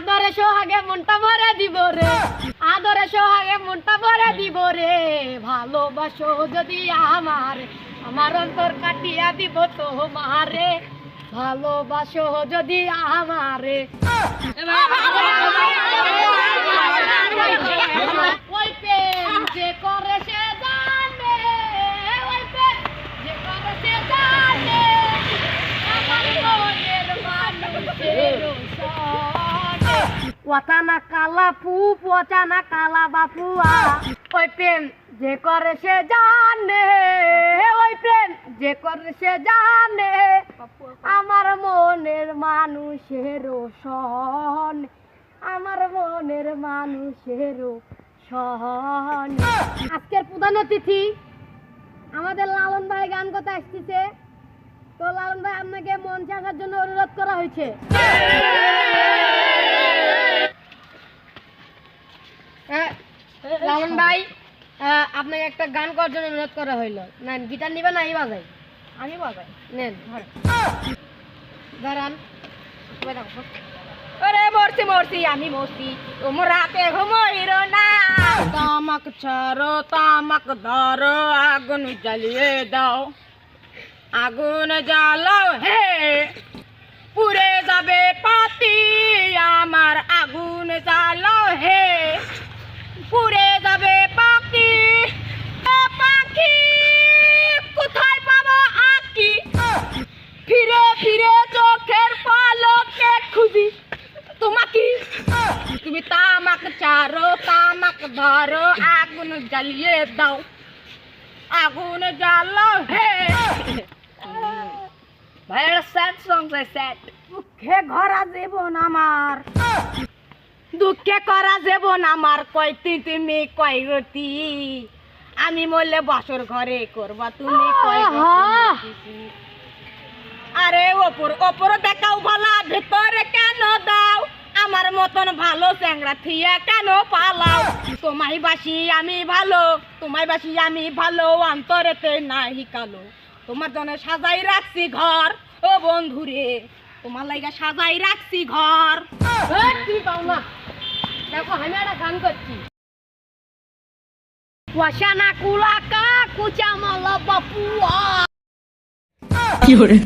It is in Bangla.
আদরে সোহাগে মনটা ভরে দিব রে। আদরে সোহাগে মনটা ভরে দিব রে। ভালোবাসো যদি আমার আমার অন্তর কাটিয়া দিব তো মারে ভালোবাসো যদি আমারে। ওই প্রেম যে করে পচানা কালা পু পচানা কালা বাপুয়া ওই প্রেম যে করে সে জানে, ওই প্রেম যে করে সে জানে। আমার মনের মানুষের সহন আমার মনের মানুষের সহন আজকের প্রধান অতিথি আমাদের লালন ভাই গান করতে আসতেছে। তো লালন ভাই, আপনাকে মঞ্চে আসার জন্য অনুরোধ করা হয়েছে। লালন ভাই আপনাকে একটা গান করার জন্য অনুরোধ করা হইল। নেন গিটার নিবেন না এই বাজাই। আমি বাজাই। নেন ধরেন। দাঁড়ান। ওরে মরছি মরছি আমি মরছি। তোমরা রাতে ঘুমোইর না। তামাক ছাড়ো তামাক ধরো আগুন জ্বালিয়ে দাও। আগুন জ্বালাও হে। পুড়ে যাবে পাতি আমার আগুন জ্বালাও হে। পুড়ে চারো তামাক ধরো আগুন জ্বালিয়ে দাও আগুন জ্বালো হে ভাই একটা স্যাড সং স্যাড দুঃখে ঘরা জীবন আমার দুঃখে করা জীবন আমার কয়টি তুমি কয় রতি আমি মরলে বাসর ঘরে করবা তুমি কয় আরে ওপর ওপর দেখাও ভালা ভালো চ্যাংরা থিয়া কেন পালাও? তোমায় বাসি আমি ভালো তোমায় বাসি আমি ভালো অন্তরেতে নাই কালো। তোমার জন্য সাজাই রাখছি ঘর ও বন্ধুরে তোমার লাইগা সাজাই রাখছি ঘর। এই, পাও না দেখো আমি একটা গান করছি। ওয়াশানা কুলাকা কুচামালা বাপুয়া। কি hore